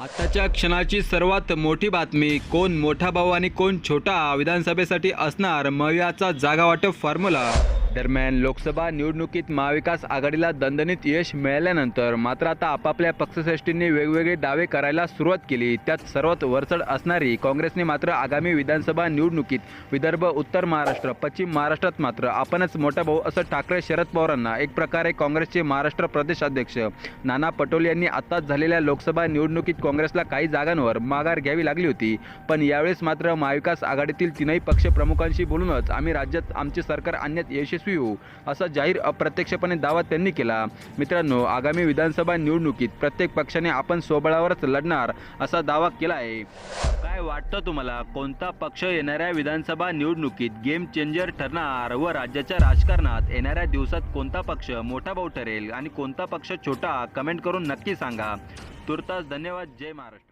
आताच्या क्षणाची सर्वात मोठी बातमी कोण मोठा भाऊ आणि कोण छोटा विधानसभेसाठी असणार मवियाचा जागा वाटप फॉर्म्युला दरम्यान लोकसभा निवडणुकीत महाविकास आघाडीला दणदणीत यश मिळाल्यानंतर मात्र आता आपापल्या पक्षश्रेष्ठींनी वेगवेगळे दावे करायला सुरुवात केली. त्यात सर्वात वरचढ असणारी काँग्रेसने मात्र आगामी विधानसभा निवडणुकीत विदर्भ उत्तर महाराष्ट्र पश्चिम महाराष्ट्रात मात्र आपणच मोठा भाऊ असं ठाकरे शरद पवारांना एक प्रकारे काँग्रेसचे महाराष्ट्र प्रदेशाध्यक्ष नाना पटोले यांनी आताच झालेल्या लोकसभा निवडणुकीत काँग्रेसला काही जागांवर माघार घ्यावी लागली होती. पण यावेळेस मात्र महाविकास आघाडीतील तीनही पक्ष प्रमुखांशी बोलूनच आम्ही राज्यात आमचे सरकार आणण्यात यशस्वी होऊ असा जाहीर अप्रत्यक्षपणे दावा त्यांनी केला. मित्रांनो आगामी विधानसभा निवडणुकीत प्रत्येक पक्षाने आपण स्वबळावरच लढणार असा दावा केला आहे. काय वाटतं तुम्हाला? कोणता पक्ष येणाऱ्या विधानसभा निवडणुकीत गेम चेंजर ठरणार व राज्याच्या राजकारणात येणाऱ्या दिवसात कोणता पक्ष मोठा भाऊ ठरेल आणि कोणता पक्ष छोटा? कमेंट करून नक्की सांगा. तुर्तास धन्यवाद. जय महाराष्ट्र.